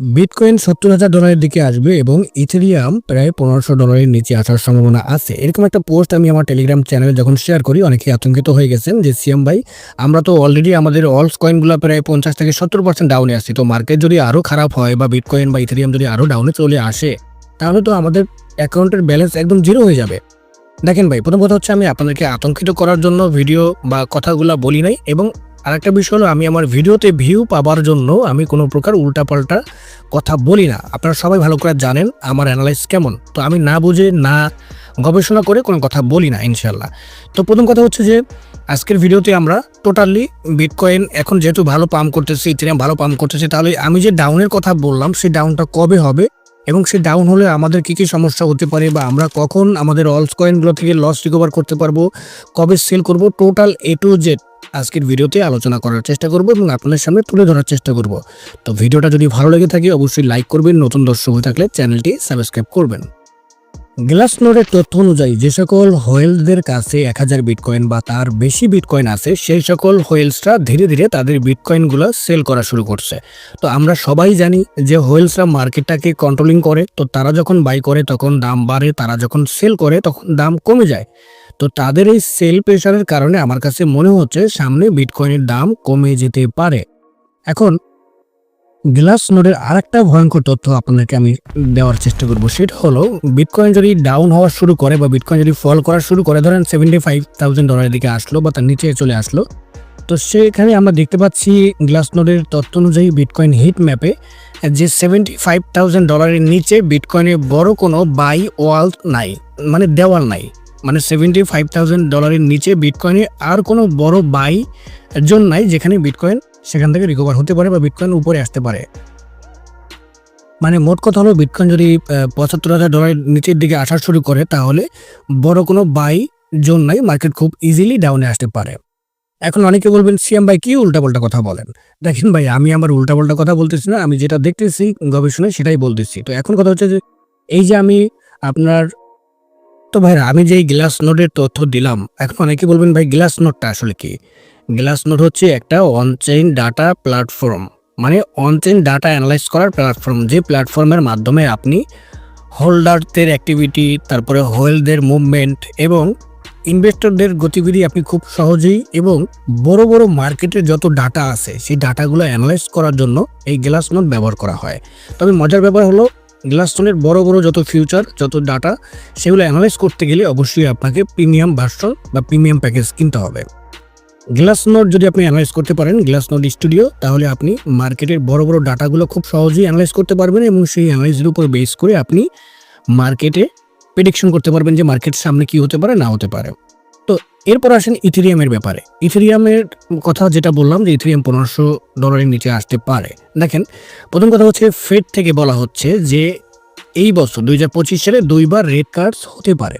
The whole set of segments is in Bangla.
বিটকয়েন সত্তর হাজার ডলারের দিকে আসবে এবং ইথেরিয়াম প্রায় পনেরোশো ডলারের নিচে আসার সম্ভাবনা আছে। এরকম একটা পোস্ট আমি আমার টেলিগ্রাম চ্যানেলে যখন শেয়ার করি, অনেকে আতঙ্কিত হয়ে গেছেন যে, সিএম ভাই, আমরা তো অলরেডি আমাদের অলস কয়েনগুলো প্রায় পঞ্চাশ থেকে সত্তর পার্সেন্ট ডাউনে আসছি তো মার্কেট যদি আরও খারাপ হয় বা বিটকয়েন বা ইথেরিয়াম যদি আরও ডাউনে চলে আসে, তাহলে তো আমাদের অ্যাকাউন্টের ব্যালেন্স একদম জিরো হয়ে যাবে। দেখেন ভাই, প্রথম কথা হচ্ছে আমি আপনাদেরকে আতঙ্কিত করার জন্য ভিডিও বা কথাগুলো বলি নাই এবং আরেকটা বিষয় হলো, আমি আমার ভিডিওতে ভিউ পাবার জন্য আমি কোনো প্রকার উল্টাপাল্টা কথা বলি না। আপনারা সবাই ভালো করে জানেন আমার অ্যানালাইস কেমন। তো আমি না বুঝে, না গবেষণা করে কোনো কথা বলি না ইনশাল্লাহ তো প্রথম কথা হচ্ছে যে, আজকের ভিডিওতে আমরা টোটালি বিটকয়েন এখন যেহেতু ভালো পাম্প করতেছে ইথেরিয়াম ভালো পাম্প করতেছে, তাহলে আমি যে ডাউনের কথা বললাম, সেই ডাউনটা কবে হবে? এবং সে ডাউন হলে আমাদের কী কী সমস্যা হতে পারে বা আমরা কখন আমাদের অলস কয়েনগুলো থেকে লস রিকভার করতে পারব, কবে সেল করব টোটাল এ টু জেড আজকের ভিডিওতে আলোচনা করার চেষ্টা করব এবং আপনাদের সামনে তুলে ধরার চেষ্টা করব। তো ভিডিওটা যদি ভালো লেগে থাকে, অবশ্যই লাইক করবেন, নতুন দর্শক হয়ে থাকলে চ্যানেলটি সাবস্ক্রাইব করবেন। গ্লাস নোডের তথ্য অনুযায়ী, যে সকল হোয়েলসদের কাছে এক হাজার বিটকয়েন বা তার বেশি বিটকয়েন আছে, সেই সকল হোয়েলসরা ধীরে ধীরে তাদের বিটকয়েনগুলো সেল করা শুরু করছে। তো আমরা সবাই জানি যে হোয়েলসরা মার্কেটটাকে কন্ট্রোলিং করে, তো তারা যখন বাই করে, তখন দাম বাড়ে, তারা যখন সেল করে, তখন দাম কমে যায়। তো তাদের এই সেল প্রেশারের কারণে আমার কাছে মনে হচ্ছে সামনে বিটকয়েনের দাম কমে যেতে পারে। এখন গ্লাস নোডের আরেকটা ভয়ঙ্কর তথ্য আপনাদেরকে আমি দেওয়ার চেষ্টা করব। সেটা হলো বিটকয়েন যদি ডাউন হওয়া শুরু করে বা বিটকয়েন যদি ফল করা শুরু করে, ধরেন সেভেন্টি ফাইভ থাউজেন্ড ডলারের দিকে আসলো বা তার নিচে চলে আসলো, তো সেখানে আমরা দেখতে পাচ্ছি গ্লাস নোডের তথ্য অনুযায়ী বিটকয়েন হিট ম্যাপে যে সেভেন্টি ফাইভ থাউজেন্ড ডলারের নিচে বিটকয়েনে বড় কোনো বাই ওয়াল নাই মানে দেওয়াল নাই। মানে সেভেন্টি ফাইভ থাউজেন্ড ডলারের নিচে বিটকয়েনে আর কোনো বড় বাই জোন নাই, যেখানে বিটকয়েন সেখান থেকে রিকভার হতে পারে বা বিটকয়েন উপরে আসতে পারে। মানে মোট কথা হলো বিটকয়েন যদি পঁচাত্তর হাজার ডলারের নিচের দিকে আসা শুরু করে, তাহলে বড় কোনো বাই জোন নাই মার্কেট খুব ইজিলি ডাউনে আসতে পারে। এখন অনেকে বলবেন সিএম ভাই, কি উল্টাপাল্টা কথা বলেন? দেখেন ভাই, আমি আমার উল্টাপাল্টা কথা বলতেছি না, আমি যেটা দেখতেছি, গবেষণায় সেটাই বলতেছি। তো এখন কথা হচ্ছে যে, এই যে আমি আপনার, তো ভাইরা, আমি যে গ্লাস নোটের তথ্য দিলাম, এখন অনেকে বলবেন, ভাই গ্লাস নোটটা আসলে কি? গ্লাস নোট হচ্ছে একটা অনচেইন ডাটা প্ল্যাটফর্ম মানে অনচেইন ডাটা অ্যানালাইজ করার প্ল্যাটফর্ম যে প্ল্যাটফর্মের মাধ্যমে আপনি হোল্ডারদের অ্যাক্টিভিটি তারপরে হোয়েলদের মুভমেন্ট এবং ইনভেস্টরদের গতিবিধি আপনি খুব সহজেই এবং বড় বড় মার্কেটের যত ডাটা আছে, সেই ডাটাগুলো অ্যানালাইজ করার জন্য এই গ্লাস নোট ব্যবহার করা হয়। তবে মজার ব্যাপার হলো, গ্লাস নোটের বড় বড় যত ফিউচার যত ডাটা সেগুলো অ্যানালাইজ করতে গেলে অবশ্যই আপনাকে প্রিমিয়াম ভার্সন বা প্রিমিয়াম প্যাকেজ কিনতে হবে। গ্লাস নোট যদি আপনি অ্যানালাইজ করতে পারেন, গ্লাস নোট স্টুডিও, তাহলে আপনি মার্কেটের বড় বড় ডাটাগুলো খুব সহজেই অ্যানালাইজ করতে পারবেন এবং সেই অ্যানালাইজের উপর বেস করে আপনি মার্কেটে প্রেডিকশন করতে পারবেন যে মার্কেট সামনে কি হতে পারে, না হতে পারে। তো এরপর আসেন ইথেরিয়ামের ব্যাপারে। ইথেরিয়ামের কথা যেটা বললাম যে ইথেরিয়াম পনেরোশো ডলারের নিচে আসতে পারে। দেখেন, প্রথম কথা হচ্ছে ফেড থেকে বলা হচ্ছে যে এই বছর, দুই হাজার পঁচিশ সালে দুইবার রেড কার্ডস হতে পারে।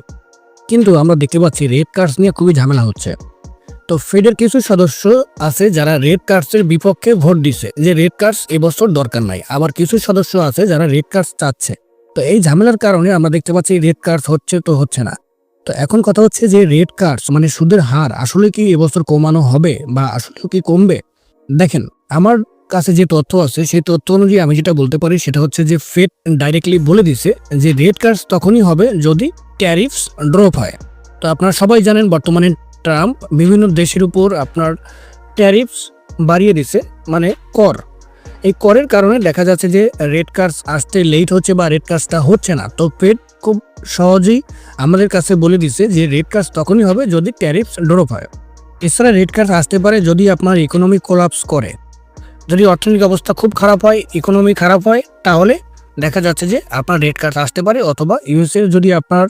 কিন্তু আমরা দেখতে পাচ্ছি রেড কার্ডস নিয়ে খুবই ঝামেলা হচ্ছে। তো ফেডের কিছু সদস্য আছে যারা রেড কার্ডসের বিপক্ষে ভোট দিছে। যে রেড কার্ডস এবছর দরকার নাই। আবার কিছু সদস্য আছে যারা রেড কার্ডস চাচ্ছে। তো এই ঝামেলার কারণে আমরা দেখতে পাচ্ছি রেড কার্ডস হচ্ছে তো হচ্ছে না। তো এখন কথা হচ্ছে যে রেড কার্ডস মানে সুদের হার আসলে কি এবছর কমানো হবে বা আসলে কি কমবে? দেখেন, আমার কাছে যে তথ্য আছে সেই তথ্য অনুযায়ী আমি যেটা বলতে পারি সেটা হচ্ছে যে ফেড ডাইরেক্টলি বলে দিছে যে রেড কার্ডস তখনই হবে যদি ট্যারিফস ড্রপ হয়। তো আপনারা সবাই জানেন বর্তমানে ট্রাম্প বিভিন্ন দেশের উপর আপনার ট্যারিফস বাড়িয়ে দিছে মানে কর। এই করের কারণে দেখা যাচ্ছে যে রেড কার্ডস আসতে লেট হচ্ছে বা রেড কার্ডসটা হচ্ছে না। তো ফেড খুব সহজেই আমাদের কাছে বলে দিছে যে রেড কার্ডস তখনই হবে যদি ট্যারিফস ড্রপ হয়। এছাড়া রেড কার্ডস আসতে পারে যদি আপনার ইকোনমি কোলাপস করে। যদি অর্থনৈতিক অবস্থা খুব খারাপ হয় ইকোনমি খারাপ হয়, তাহলে দেখা যাচ্ছে যে আপনার রেড কার্ড আসতে পারে অথবা ইউএসএ যদি আপনার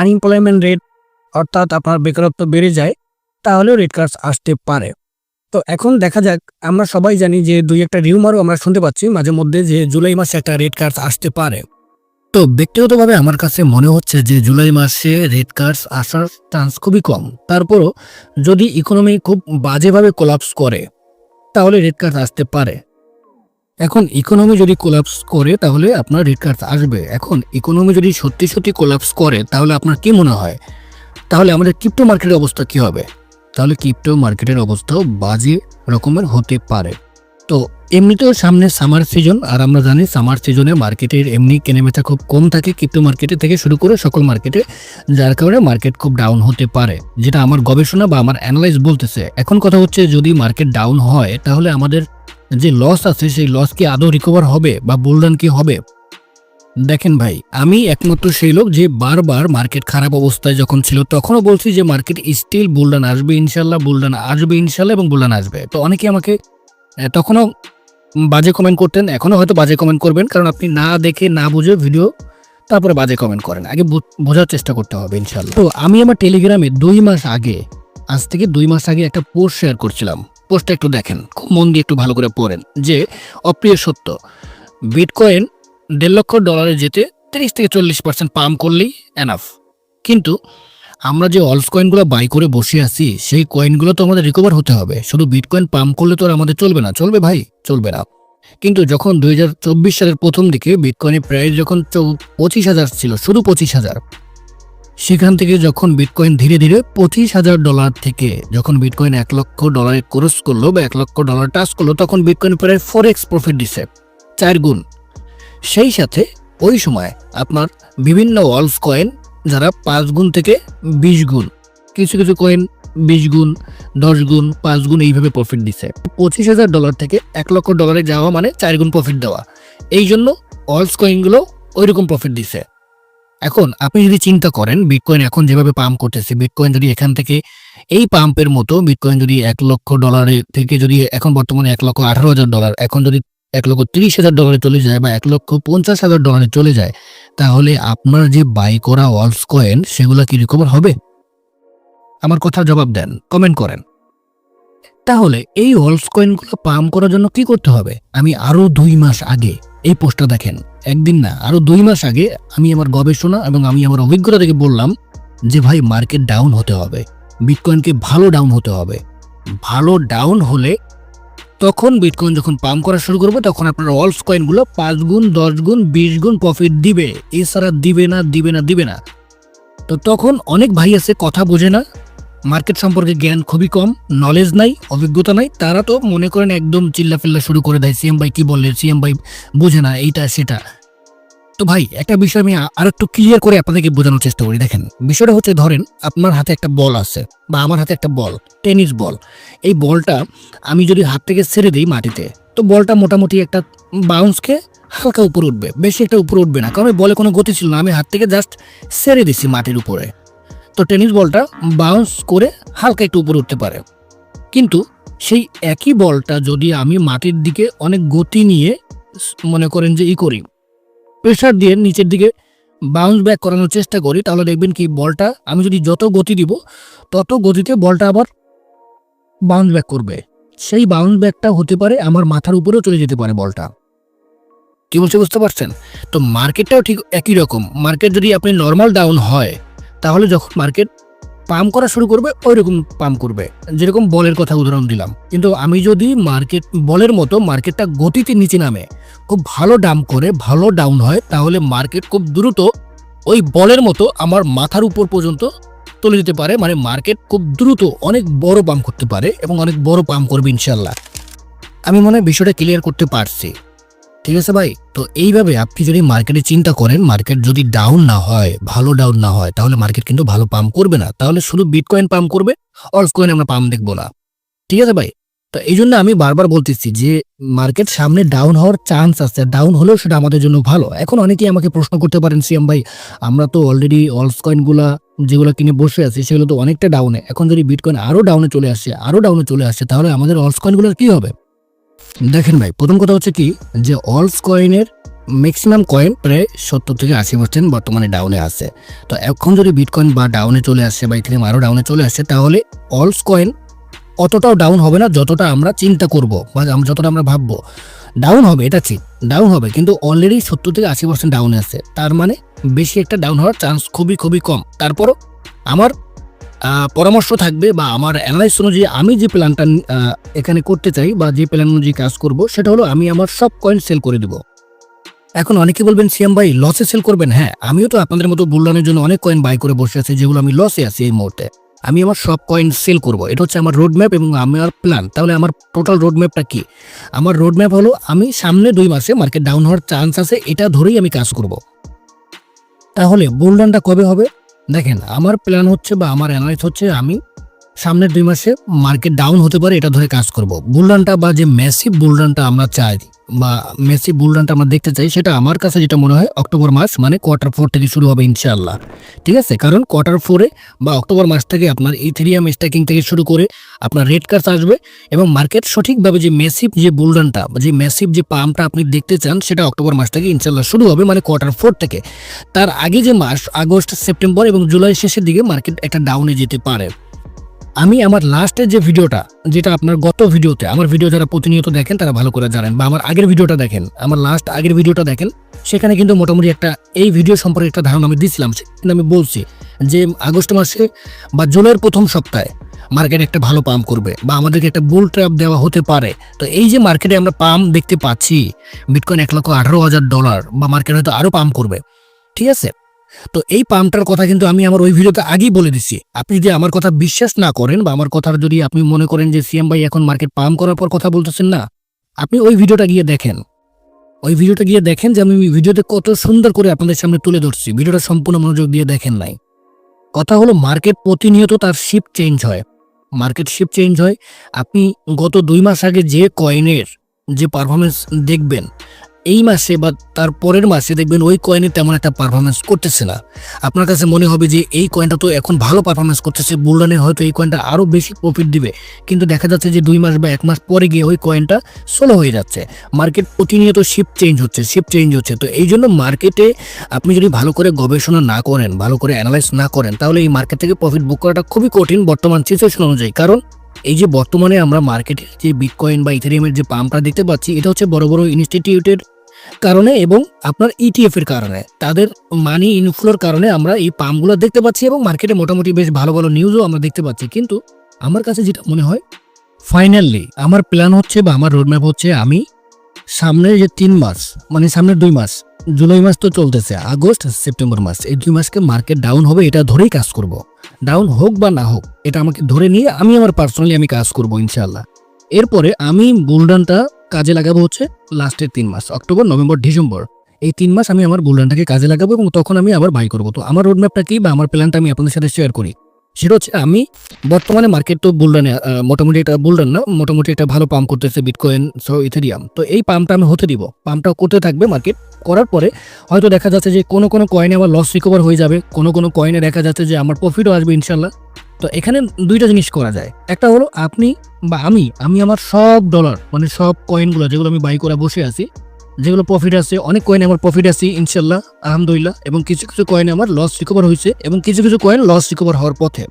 আনএমপ্লয়মেন্ট রেট অর্থাৎ আপনার বেকারত্ব বেড়ে যায়, তাহলেও রেড কার্ডস আসতে পারে। তো এখন দেখা যাক, আমরা সবাই জানি যে দুই একটা রিউমারও আমরা শুনতে পাচ্ছি, মাঝে মধ্যে যে জুলাই মাসে একটা রেড কার্ডস আসতে পারে। তো ব্যক্তিগতভাবে আমার কাছে মনে হচ্ছে যে জুলাই মাসে রেড কার্ডস আসার চান্স খুবই কম। তারপরও যদি ইকোনমি খুব বাজেভাবে কোলাপস করে, তাহলে রেড কার্ড আসতে পারে। এখন ইকোনমি যদি কোলাপস করে, তাহলে আপনার রেড কার্ডস আসবে। এখন ইকোনমি যদি সত্যি সত্যি কোলাপস করে, তাহলে আপনার কি মনে হয়? তাহলে আমাদের ক্রিপ্টো মার্কেটের অবস্থা কি হবে? তাহলে ক্রিপ্টো মার্কেটের অবস্থাও বাজে রকমের হতে পারে। তো এমনিতেও সামনে সামার সিজন আর আমরা জানি সামার সিজনে মার্কেটের এমনি কেনাবেচা খুব কম থাকে ক্রিপ্টো মার্কেটে থেকে শুরু করে সকল মার্কেটে যার কারণে মার্কেট খুব ডাউন হতে পারে, যেটা আমার গবেষণা বা আমার অ্যানালাইজ বলতেছে। এখন কথা হচ্ছে যদি মার্কেট ডাউন হয়, তাহলে আমাদের যে লস আছে, সেই লস কি আদৌ রিকভার হবে বা বুলডান কি হবে? দেখেন ভাই, আমি একমাত্র সেই লোক যে বারবার মার্কেট খারাপ অবস্থায় যখন ছিল, তখনও বলছি যে মার্কেট স্টিল বুলডান আসবে, ইনশাল্লাহ বুলডান আসবে, ইনশাল্লাহ এবং বুলডান আসবে। তো অনেকে আমাকে তখনও বাজে কমেন্ট করতেন, এখনও হয়তো বাজে কমেন্ট করবেন, কারণ আপনি না দেখে, না বুঝে ভিডিও তারপরে বাজে কমেন্ট করেন। আগে বোঝার চেষ্টা করতে হবে, ইনশাল্লাহ। তো আমি আমার টেলিগ্রামে দুই মাস আগে, আজ থেকে দুই মাস আগে একটা পোস্ট শেয়ার করছিলাম। পোস্টটা একটু দেখেন, খুব মন দিয়ে একটু ভালো করে পড়েন, যে অপ্রিয় সত্য বিটকয়েন দেড় লক্ষ ডলারে যেতে তিরিশ থেকে চল্লিশ পার্সেন্ট পাম করলেই এনাফ কিন্তু আমরা যে অলস কয়েনগুলো বাই করে বসে আছি, সেই কয়েনগুলো তো আমাদের রিকভার হতে হবে। শুধু বিটকয়েন পাম্প করলে তো আর আমাদের চলবে না। চলবে ভাই, চলবে না। কিন্তু যখন দু হাজার চব্বিশ সালের প্রথম দিকে বিটকয়েনের প্রাইস যখন পঁচিশ হাজার ছিল, শুধু পঁচিশ হাজার, সেখান থেকে যখন বিটকয়েন ধীরে ধীরে পঁচিশ হাজার ডলার থেকে যখন বিটকয়েন এক লক্ষ ডলারে ক্রস করল বা এক লক্ষ ডলার টাচ করল, তখন বিটকয়েন প্রায় ফোর এক্স প্রফিট দিছে। চার গুণ। সেই সাথে ওই সময় আপনার বিভিন্ন ওয়ালস কয়েন যারা পাঁচ গুণ থেকে বিশ গুণ, কিছু কিছু কয়েন বিশ গুণ, দশ গুণ, পাঁচ গুণ এইভাবে প্রফিট দিছে। পঁচিশ হাজার ডলার থেকে এক লক্ষ ডলারে যাওয়া মানে চার গুণ প্রফিট দেওয়া। এই জন্য অলস কয়েনগুলো ওই রকম প্রফিট দিছে। এখন আপনি যদি চিন্তা করেন বিটকয়েন এখন যেভাবে পাম্প করতেছে বিটকয়েন যদি এখান থেকে এই পাম্পের মতো বিটকয়েন যদি এক লক্ষ ডলারের থেকে যদি এখন বর্তমানে এক লক্ষ আঠারো হাজার ডলার এখন যদি এক লক্ষ তিরিশ হাজার ডলারে চলে যায় বা এক লক্ষ পঞ্চাশ হাজার ডলারে চলে যায়, তাহলে আপনার যে বাই করা অলস কয়েন সেগুলো কি রিকভার হবে? আমার কথার জবাব দেন কমেন্ট করেন। তাহলে এই অলস কয়েনগুলো পাম্প করার জন্য কি করতে হবে? আমি আরও দুই মাস আগে, এই পোস্টটা দেখেন, একদিন না আরও দুই মাস আগে আমি আমার গবেষণা এবং আমি আমার অভিজ্ঞতা থেকে বললাম যে ভাই মার্কেট ডাউন হতে হবে বিটকয়েনকে ভালো ডাউন হতে হবে। ভালো ডাউন হলে তখন বিটকয়েন যখন পাম্প করা শুরু করবে, তখন আপনার অলস কয়েনগুলো পাঁচ গুণ, দশ গুণ, বিশ গুণ প্রফিট দিবে। এছাড়া দিবে না দিবে না দিবে না। তো তখন অনেক ভাই আছে, কথা বোঝে না। মার্কেট সম্পর্কে জ্ঞান খুবই কম নলেজ নাই, অভিজ্ঞতা নাই। তারা তো মনে করেন একদম চিল্লা ফিল্লা শুরু করে দেয়। সিএম ভাই কি বললে সিএম ভাই বোঝে না, এইটা, সেটা। তো ভাই, একটা বিষয় আমি আর একটু ক্লিয়ার করে আপনাদেরকে বোঝানোর চেষ্টা করি। দেখেন, বিষয়টা হচ্ছে, ধরেন, আপনার হাতে একটা বল আছে বা আমার হাতে একটা বল টেনিস বল এই বলটা আমি যদি হাত থেকে ছেড়ে দিই মাটিতে, তো বলটা মোটামুটি একটা বাউন্সকে হালকা উপরে উঠবে। বেশি একটা উপরে উঠবে না, কারণ বলে কোনো গতি ছিল না। আমি হাত থেকে জাস্ট ছেড়ে দিছি মাটির উপরে। তো টেনিস বলটা বাউন্স করে হালকা একটু উপরে উঠতে পারে। কিন্তু সেই একই বলটা যদি আমি মাটির দিকে অনেক গতি নিয়ে মনে করেন যে ই করি প্রেশার দিয়ে নিচের দিকে বাউন্স ব্যাক করানোর চেষ্টা করি, তাহলে দেখবেন কি বলটা, আমি যদি যত গতি দিব, তত গতিতে বলটা আবার বাউন্স ব্যাক করবে। সেই বাউন্স ব্যাকটা হতে পারে আমার মাথার উপরেও চলে যেতে পারে বলটা। কি বলছে বুঝতে পারছেন? তো মার্কেটটাও ঠিক একই রকম। মার্কেট যদি আপনি নর্মাল ডাউন হয়, তাহলে যখন মার্কেট পাম্প করা শুরু করবে ওই রকম পাম্প করবে। যেরকম বলের কথা উদাহরণ দিলাম। কিন্তু আমি যদি মার্কেট বলের মতো মার্কেটটা গতিতে নিচে নামে খুব ভালো ডাম করে, ভালো ডাউন হয়, তাহলে মার্কেট খুব দ্রুত ওই বলের মতো আমার মাথার উপর পর্যন্ত চলে যেতে পারে। মানে মার্কেট খুব দ্রুত অনেক বড় পাম্প করতে পারে এবং অনেক বড় পাম্প করবে ইনশাল্লাহ আমি মনে হয় বিষয়টা ক্লিয়ার করতে পারছি। ঠিক আছে ভাই? তো এইভাবে আপনি যদি মার্কেটে চিন্তা করেন মার্কেট যদি ডাউন না হয়, ভালো ডাউন না হয়, তাহলে মার্কেট কিন্তু ভালো পাম্প করবে না। তাহলে শুধু বিটকয়েন পাম্প করবে অল্প কয়েন আমরা পাম্প দেখব না। ঠিক আছে ভাই? তো এই জন্য আমি বারবার বলতেছি যে মার্কেট সামনে ডাউন হওয়ার চান্স আছে। ডাউন হলেও সেটা আমাদের জন্য ভালো। এখন অনেকেই আমাকে প্রশ্ন করতে পারেন, সিএম ভাই, আমরা তো অলরেডি অলস কয়েনগুলা যেগুলো কিনে বসে আছি, সেগুলো তো অনেকটা ডাউনে এখন যদি বিটকয়েন আরও ডাউনে চলে আসে আরও ডাউনে চলে আসে, তাহলে আমাদের অলস কয়েনগুলোর কী হবে? দেখেন ভাই, প্রথম কথা হচ্ছে কি যে অলস কয়েনের ম্যাক্সিমাম কয়েন প্রায় সত্তর থেকে আশি পার্সেন্ট বর্তমানে ডাউনে আছে। তো এখন যদি বিটকয়েন বা ডাউনে চলে আসে বা ইথিলিয়াম আরও ডাউনে চলে আসে, তাহলে অলস কয়েন অতটাও ডাউন হবে না যতটা আমরা চিন্তা করব বা যতটা আমরা ভাববো। ডাউন হবে, এটা ঠিক ডাউন হবে, কিন্তু অলরেডি সত্তর থেকে আশি পার্সেন্ট ডাউনে আছে। তার মানে বেশি একটা ডাউন হওয়ার চান্স খুবই খুবই কম। তারপরও আমার পরামর্শ থাকবে বা আমার অ্যানালাইস অনুযায়ী আমি যে প্ল্যানটা এখানে করতে চাই বা যে প্ল্যান অনুযায়ী কাজ করব, সেটা হলো আমি আমার সব কয়েন সেল করে দেব। এখন অনেকে বলবেন সিএম ভাই লসে সেল করবেন? হ্যাঁ আমিও তো আপনাদের মতো বুল্লানের জন্য অনেক কয়েন বাই করে বসে আছি, যেগুলো আমি লসে আছি এই মুহূর্তে। আমি আমার সব কয়েন সেল করব। এটা হচ্ছে আমার রোড ম্যাপ এবং আমার প্ল্যান তাহলে আমার টোটাল রোড ম্যাপটা কি? আমার রোড ম্যাপ হলো, আমি সামনে দুই মাসে মার্কেট ডাউন হওয়ার চান্স আছে, এটা ধরেই আমি কাজ করব। তাহলে বুলডানটা কবে হবে? দেখেন, আমার প্ল্যান হচ্ছে বা আমার অ্যানালাইজ হচ্ছে আমি সামনের দুই মাসে মার্কেট ডাউন হতে পারে, এটা ধরে কাজ করব। বুলডানটা বা যে মেসিভ বুলডানটা আমরা চাই বা মেসিভ বুলডানটা আমরা দেখতে চাই, সেটা আমার কাছে যেটা মনে হয় অক্টোবর মাস মানে কোয়ার্টার ফোর থেকে শুরু হবে ইনশাআল্লাহ। ঠিক আছে? কারণ কোয়ার্টার ফোরে বা অক্টোবর মাস থেকে আপনার ইথেরিয়াম স্ট্যাকিং থেকে শুরু করে আপনার রেড কার্স আসবে এবং মার্কেট সঠিকভাবে যে মেসিভ যে বুলডানটা যে মেসিভ যে পাম্পটা আপনি দেখতে চান, সেটা অক্টোবর মাস থেকে ইনশাল্লাহ শুরু হবে মানে কোয়ার্টার ফোর থেকে। তার আগে যে মাস, আগস্ট সেপ্টেম্বর এবং জুলাই শেষের দিকে মার্কেট একটা ডাউনে যেতে পারে। আমি আমার লাস্টের যে ভিডিওটা যেটা আপনার গত ভিডিওতে আমার ভিডিও যারা প্রতিনিয়ত দেখেন, তারা ভালো করে জানেন, বা আমার আগের ভিডিওটা দেখেন, আমার লাস্ট আগের ভিডিওটা দেখেন, সেখানে কিন্তু মোটামুটি একটা, এই ভিডিও সম্পর্কে একটা ধারণা আমি দিছিলাম কিন্তু আমি বলছি যে আগস্ট মাসে বা জুলাইয়ের প্রথম সপ্তাহে মার্কেট একটা ভালো পাম্প করবে, বা আমাদেরকে একটা বুল ট্র্যাপ দেওয়া হতে পারে। তো এই যে মার্কেটে আমরা পাম্প দেখতে পাচ্ছি বিটকয়েন এক লক্ষ আঠারো হাজার ডলার বা মার্কেট হয়তো আরও পাম্প করবে, ঠিক আছে? তো এই পাম্পটার কথা কিন্তু আমি আমার ওই ভিডিওতে আগেই বলে দিচ্ছি আপনি যদি আমার কথা বিশ্বাস না করেন বা আমার কথার যদি আপনি মনে করেন যে সিএম ভাই এখন মার্কেট পাম্প করার পর কথা বলতেছেন না, আপনি ওই ভিডিওটা গিয়ে দেখেন। ওই ভিডিওটা গিয়ে দেখেন যে আমি ভিডিওতে কত সুন্দর করে আপনাদের সামনে তুলে ধরছি। ভিডিওটা সম্পূর্ণ মনোযোগ দিয়ে দেখেন নাই। কথা হলো মার্কেট প্রতিনিয়ত তার শিপ চেঞ্জ হয়। মার্কেট শিপ চেঞ্জ হয়। আপনি গত দুই মাস আগে যে কয়েনের যে পারফরমেন্স দেখবেন এই মাসে বা তার পরের মাসে দেখবেন ওই কয়েনে তেমন একটা পারফরমেন্স করতেছে না। আপনার কাছে মনে হবে যে এই কয়েনটা তো এখন ভালো পারফরমেন্স করতেছে বুলডানে হয়তো এই কয়েনটা আরও বেশি প্রফিট দিবে। কিন্তু দেখা যাচ্ছে যে দুই মাস বা এক মাস পরে গিয়ে ওই কয়েনটা স্লো হয়ে যাচ্ছে। মার্কেট প্রতিনিয়ত শিপ চেঞ্জ হচ্ছে শিপ চেঞ্জ হচ্ছে। তো এই জন্য মার্কেটে আপনি যদি ভালো করে গবেষণা না করেন, ভালো করে অ্যানালাইজ না করেন, তাহলে এই মার্কেট থেকে প্রফিট বুক করাটা খুবই কঠিন বর্তমান সিচুয়েশন অনুযায়ী। কারণ এই যে বর্তমানে আমরা মার্কেটে যে বিটকয়েন বা ইথেরিয়ামের যে পাম্পটা দেখতে পাচ্ছি, এটা হচ্ছে বড় বড় ইনস্টিটিউটের কারণে এবং আপনার ইটিএফ এর কারণে। তাদের মানি ইনফ্লোর কারণে আমরা এই পাম্পগুলো দেখতে পাচ্ছি এবং মার্কেটে মোটামুটি বেশ ভালো ভালো নিউজও আমরা দেখতে পাচ্ছি। কিন্তু আমার কাছে যেটা মনে হয় ফাইনালি আমার প্ল্যান হচ্ছে বা আমার রোডম্যাপ হচ্ছে আমি সামনের যে তিন মাস মানে সামনের দুই মাস, জুলাই মাস তো চলতেছে, আগস্ট, সেপ্টেম্বর মাস, এই দুই মাসকে মার্কেট ডাউন হবে এটা ধরেই কাজ করব। ডাউন হোক বা না হোক, এটা আমাকে ধরে নিয়ে আমি আমার পার্সোনালি আমি কাজ করব ইনশাল্লাহ এরপরে আমি বুলডানটা কাজে লাগাবো হচ্ছে লাস্টের তিন মাস, অক্টোবর, নভেম্বর, ডিসেম্বর। এই তিন মাস আমি আমার বুলডানটাকে কাজে লাগাবো এবং তখন আমি আবার বাই করব। তো আমার রোডম্যাপটা কি বা আমার প্ল্যানটা আমি আপনাদের সাথে শেয়ার করি? সেটা হচ্ছে আমি বর্তমানে মার্কেট তো বুলডানে মোটামুটি এটা বুলডান না, মোটামুটি একটা ভালো পাম্প করতেছে বিটকয়েন সো ইথেরিয়াম তো এই পাম্পটা আমি হতে দিব। পাম্পটা করতে থাকবে মার্কেট করার পরে হয়তো দেখা যাচ্ছে যে কোনো কোনো কয়েনে আবার লস রিকভার হয়ে যাবে। কোনো কোনো কয়েনে দেখা যাচ্ছে যে আমার প্রফিটও আসবে ইনশাল্লাহ তো এখানে দুইটা জিনিস করা যায়। একটা হলো আপনি বা আমি আমি আমার সব ডলার মানে সব কয়েনগুলো যেগুলো আমি বাই করে বসে আছি, যেগুলো প্রফিট আছে, অনেক কয়েনে আমার প্রফিট আছে, ইনশাল্লাহ, আলহামদুলিল্লাহ, এবং কিছু কিছু কয়েনে আমার লস রিকভার হয়েছে, এবং কিছু কিছু কয়েন লস রিকভার হওয়ার পথে।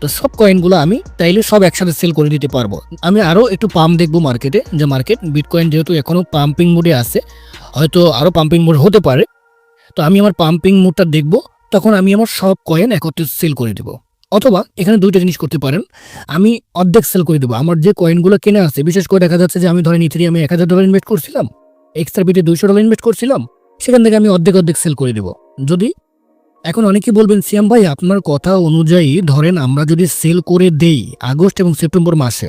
তো সব কয়েনগুলো আমি তাইলে সব একসাথে সেল করে দিতে পারব। আমি আরও একটু পাম্প দেখব মার্কেটে যে মার্কেট বিটকয়েন যেহেতু এখনও পাম্পিং মোডে আছে, হয়তো আরও পাম্পিং মোড হতে পারে। তো আমি আমার পাম্পিং মোডটা দেখব, তখন আমি আমার সব কয়েন একত্রে সেল করে দেবো। অথবা এখানে দুইটা জিনিস করতে পারেন। আমি অর্ধেক সেল করে দেবো। আমার যে কয়েনগুলো কেনা আছে, বিশেষ করে দেখা যাচ্ছে যে আমি ধরেন ইথেরিয়ামে এক হাজার ডলার ইনভেস্ট করছিলাম এক্সট্রা পিটে দুইশো ডলার ইনভেস্ট করছিলাম, সেখান থেকে আমি অর্ধেক অর্ধেক সেল করে দেবো। যদি এখন অনেকেই বলবেন সিয়াম ভাই, আপনার কথা অনুযায়ী ধরেন আমরা যদি সেল করে দেই আগস্ট এবং সেপ্টেম্বর মাসে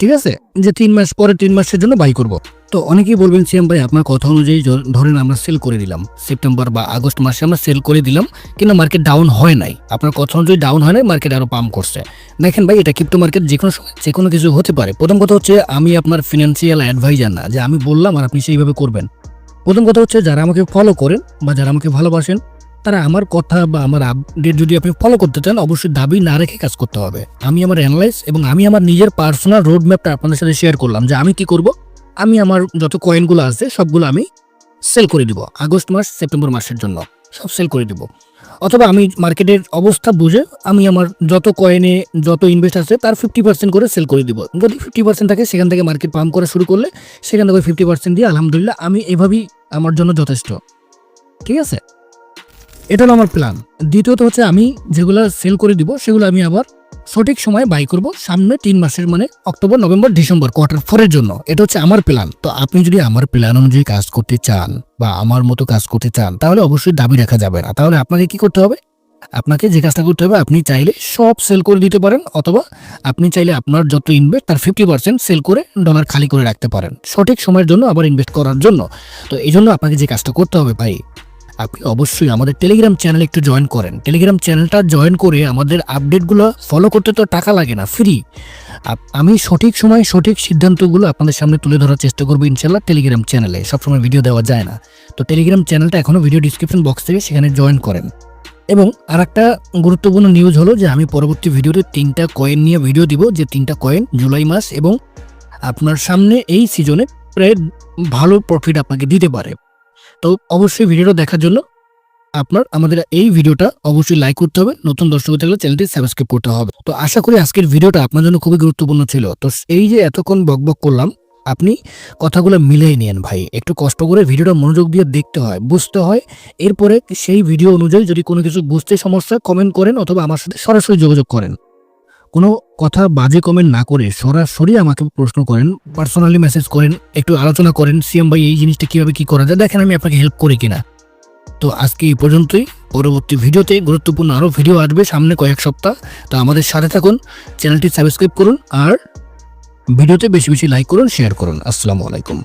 ঠিক আছে? যে তিন মাস পরে তিন মাসের জন্য বাই করব। তো অনেকেই বলবেন সিয়াম ভাই, আপনার কথা অনুযায়ী ধরেন আমরা সেল করে দিলাম। সেপ্টেম্বর বা আগস্ট মাসে আমরা সেল করে দিলাম, কিন্তু মার্কেট ডাউন হয় নাই। আপনার কথা অনুযায়ী ডাউন হয় নাই মার্কেট আরও পাম্প করছে। দেখেন ভাই, এটা ক্রিপ্টো মার্কেট যে কোনো সময় যে কোনো কিছু হতে পারে। প্রথম কথা হচ্ছে, আমি আপনার ফিনান্সিয়াল অ্যাডভাইজার না, যে আমি বললাম আর আপনি সেইভাবে করবেন। প্রথম কথা হচ্ছে, যারা আমাকে ফলো করেন বা যারা আমাকে ভালোবাসেন তারা আমার কথা বা আমার আপডেট যদি আপনি ফলো করতে চান, অবশ্যই দাবি না রেখে কাজ করতে হবে। আমি আমার অ্যানালাইজ এবং আমি আমার নিজের পার্সোনাল রোড ম্যাপটা আপনাদের সাথে শেয়ার করলাম যে আমি কি করব। আমি আমার যত কয়েনগুলো আছে, সবগুলো আমি সেল করে দিব আগস্ট মাস, সেপ্টেম্বর মাসের জন্য। সব সেল করে দিব। অথবা আমি মার্কেটের অবস্থা বুঝে আমি আমার যত কয়েনে যত ইনভেস্ট আছে, তার ফিফটি পার্সেন্ট করে সেল করে দিব। যদি ফিফটি পার্সেন্ট থাকে, সেখান থেকে মার্কেট পাম্প করা শুরু করলে, সেখান থেকে ফিফটি পার্সেন্ট দিয়ে আলহামদুলিল্লাহ আমি এভাবেই আমার জন্য যথেষ্ট। ঠিক আছে? এটা হলো আমার প্ল্যান দ্বিতীয়ত হচ্ছে আমি যেগুলো সেল করে দিব, সেগুলো আমি আবার সঠিক সময় বাই করব সামনে তিন মাসের মানে অক্টোবর, নভেম্বর, ডিসেম্বর কোয়ার্টার ফোরের জন্য। এটা হচ্ছে আমার প্ল্যান তো আপনি যদি আমার প্ল্যান অনুযায়ী কাজ করতে চান বা আমার মতো কাজ করতে চান, তাহলে অবশ্যই দাবি রাখা যাবে না। তাহলে আপনাকে কি করতে হবে? আপনাকে যে কাজটা করতে হবে, আপনি চাইলে সব সেল করে দিতে পারেন অথবা আপনি চাইলে আপনার যত ইনভেস্ট তার ফিফটি পার্সেন্ট সেল করে ডলার খালি করে রাখতে পারেন। সঠিক সময়ের জন্য আবার ইনভেস্ট করার জন্য। তো এই জন্য আপনাকে যে কাজটা করতে হবে ভাই আপনি অবশ্যই আমাদের টেলিগ্রাম চ্যানেল একটু জয়েন করেন। টেলিগ্রাম চ্যানেলটা জয়েন করে আমাদের আপডেটগুলো ফলো করতে তো টাকা লাগে না ফ্রি আমি সঠিক সময় সঠিক সিদ্ধান্তগুলো আপনাদের সামনে তুলে ধরার চেষ্টা করব ইনশাল্লাহ টেলিগ্রাম চ্যানেলে সবসময় ভিডিও দেওয়া যায় না। তো টেলিগ্রাম চ্যানেলটা এখনও ভিডিও ডিসক্রিপশন বক্স থেকে সেখানে জয়েন করেন। এবং আর একটা গুরুত্বপূর্ণ নিউজ হলো যে আমি পরবর্তী ভিডিওতে তিনটা কয়েন নিয়ে ভিডিও দিব, যে তিনটা কয়েন জুলাই মাস এবং আপনার সামনে এই সিজনে প্রায় ভালো প্রফিট আপনাকে দিতে পারে। তো অবশ্যই ভিডিওটা দেখার জন্য আপনার, আমাদের এই ভিডিওটা অবশ্যই লাইক করতে হবে। নতুন দর্শক থাকলে চ্যানেলটি সাবস্ক্রাইব করতে হবে। তো আশা করি আজকের ভিডিওটা আপনার জন্য খুবই গুরুত্বপূর্ণ ছিল। তো এই যে এতক্ষণ বকবক করলাম, আপনি কথাগুলো মিলিয়ে নিন ভাই। একটু কষ্ট করে ভিডিওটা মনোযোগ দিয়ে দেখতে হয়, বুঝতে হয়। এরপরে সেই ভিডিও অনুযায়ী যদি কোনো কিছু বুঝতে সমস্যা কমেন্ট করেন অথবা আমার সাথে সরাসরি যোগাযোগ করেন। কোনো কথা বাজে কমেন্ট না করে সরাসরি আমাকে প্রশ্ন করেন পার্সোনালি মেসেজ করেন, একটু আলোচনা করেন সিএম ভাই এই জিনিসটা কীভাবে কী করা যায়, দেখেন আমি আপনাকে হেল্প করি কিনা। তো আজকে এই পর্যন্তই, পরবর্তী ভিডিওতে গুরুত্বপূর্ণ আরও ভিডিও আসবে সামনে কয়েক সপ্তাহ, তো আমাদের সাথে থাকুন চ্যানেলটি সাবস্ক্রাইব করুন আর ভিডিওতে বেশি বেশি লাইক করুন শেয়ার করুন। আসসালামু আলাইকুম।